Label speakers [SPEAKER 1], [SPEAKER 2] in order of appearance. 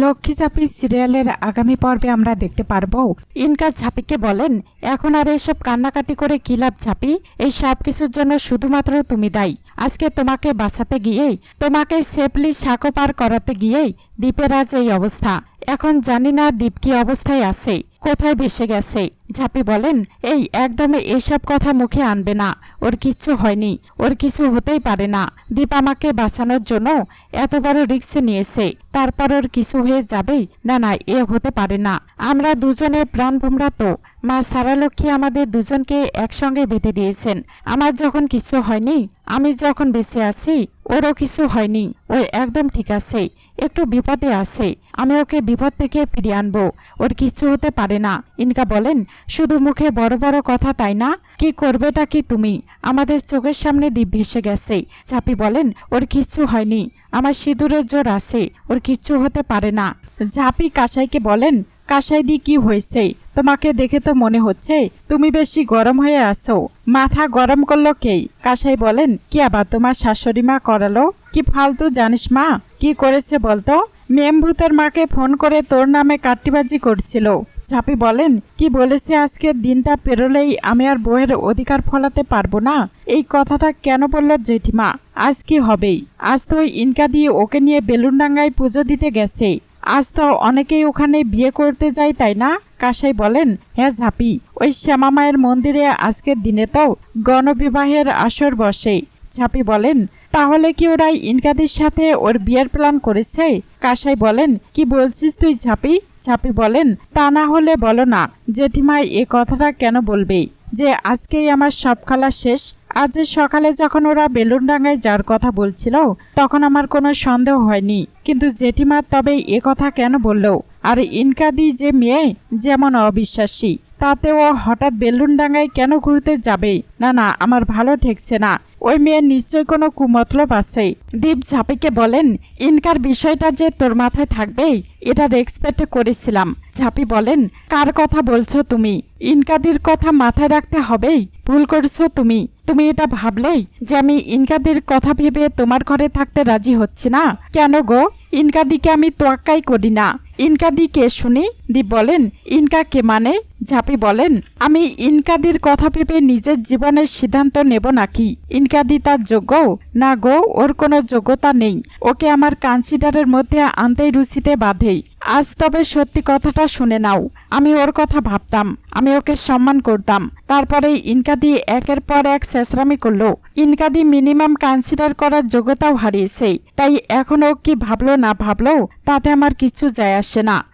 [SPEAKER 1] লক্ষ্মী চাপি সিরিয়ালের আগামী পর্বে আমরা দেখতে পারব। ইনকা ঝাপিকে বলেন, এখন আর এসব কান্নাকাটি করে কি লাভ ঝাঁপি? এই সব কিছুর জন্য শুধুমাত্র তুমি দায়ী। আজকে তোমাকে বাঁচাতে গিয়েই, তোমাকে সেফলি সাঁকো পার করাতে গিয়েই দ্বীপের আজ এই অবস্থা। এখন জানি না দ্বীপ কি অবস্থায় আছে, কোথায় ভেসে গেছে। ঝাঁপি বলেন, এই একদমই এসব কথা মুখে আনবে না। ওর কিচ্ছু হয়নি, ওর কিছু হতেই পারে না। দীপ আমাকে বাঁচানোর জন্য এত বড় রিক্স নিয়েছে। তারপর ওর কিছু হয়ে যাবে? না না, এ হতে পারে না। আমরা দুজনে প্রাণ ভোমরা তো। মা সারালক্ষ্মী আমাদের দুজনকে একসঙ্গে বেঁধে দিয়েছেন। আমার যখন কিছু হয়নি, আমি যখন বেঁচে আছি ওরও কিছু হয়নি। ও একদম ঠিক আছে। একটু বিপদে আছে। আমি ওকে বিপদ থেকে ফিরিয়ে আনব। ওর কিছু হতে পারে না। ইনকা বলেন, শুধু মুখে বড় বড় কথা তাই না? কি করবেটা কি তুমি? আমাদের চোখের সামনে দ্বীপ ভেসে গেছে। চাপি বলেন, ওর কিচ্ছু হয়নি। আমার সিঁদুরের জোর আছে। ওর কিচ্ছু হতে পারে না। ঝাপি কাসাইকে বলেন কাসাই দি কি হয়েছে তোমাকে দেখে তো মনে হচ্ছে, তুমি বেশি গরম হয়ে আসো মাথা গরম করল কে? কাসাই বলেন, কি আবার তোমার শাশুড়ি মা করালো? কি ফালতু জানিস মা? কি করেছে বলতো? মেমভূতের মাকে ফোন করে তোর নামে কাট্টিবাজি করছিল। ঝাপি বলেন, কি বলেছে আজকে দিনটা পেরোলেই আমি আর বইয়ের অধিকার ফলাতে পারব না? এই কথাটা কেন বলল জেঠিমা? আজ কি হবেই? আজ তো ইনকা দিয়ে ওকে নিয়ে বেলুন বেলুনডাঙ্গায় পুজো দিতে গেছে। আজ তো অনেকেই ওখানে বিয়ে করতে যায়, তাই না? কাসাই বলেন হ্যাঁ ঝাপি, ওই শ্যামা মায়ের মন্দিরে আজকের দিনে তো গণবিবাহের আসর বসে। ঝাপি বলেন, তাহলে কি ওরা ইনকাদির সাথে ওর বিয়ের প্ল্যান করেছে? কাসাই বলেন, কি বলছিস তুই ঝাপি? ঝাপি বলেন, তা না হলে বলো না, জেঠিমা এ কথাটা কেন বলবে? যে আজকেই আমার সব খেলা শেষ আজ সকালে যখন ওরা বেলুন বেলুনডাঙ্গায় যাওয়ার কথা বলছিল, তখন আমার কোনো সন্দেহ হয়নি। কিন্তু জেঠিমা তবে এ কথা কেন বলল? আর ইনকাদি যে মেয়ে, যেমন অবিশ্বাসী তাতে ও হঠাৎ বেলুনডাঙ্গায় কেন ঘুরতে যাবে? না না, আমার ভালো ঠেকছে না। ওই মেয়ের নিশ্চয় কোনো কুমতলব আছে। দীপ ঝাপিকে বলেন, ইনকার বিষয়টা যে তোর মাথায় থাকবে, এটা এক্সপেক্ট করেছিলাম। ঝাপি বলেন, কার কথা বলছো তুমি? ইনকাদির কথা মাথায় রাখতে হবেই ভুল করছ তুমি? তুমি এটা ভাবলেই যে আমি ইনকাদির কথা ভেবে তোমার ঘরে থাকতে রাজি হচ্ছি না? কেন গো? ইনকাদিকে আমি তোয়াক্কাই করি না। ইনকাদি কে শুনি, দি বলেন ইনকা কে মানে? ঝাঁপি বলেন, আমি ইনকাদির কথা ভেবে নিজের জীবনের সিদ্ধান্ত নেব নাকি? ইনকাদি তার যোগ্য? না গো, ওর কোনো যোগ্যতা নেই। ওকে আমার কনসিডারের মধ্যে আনতেই রুচিতে বাঁধেই। আজ তবে সত্যি কথাটা শুনে নাও। আমি ওর কথা ভাবতাম, আমি ওকে সম্মান করতাম। তারপরে ইনকাদি একের পর এক শেষরামি করল। ইনকাদি মিনিমাম কনসিডার করার যোগ্যতাও হারিয়েছে। তাই এখন ও কি ভাবলো না ভাবলো, তাতে আমার কিছু যায় আসে না।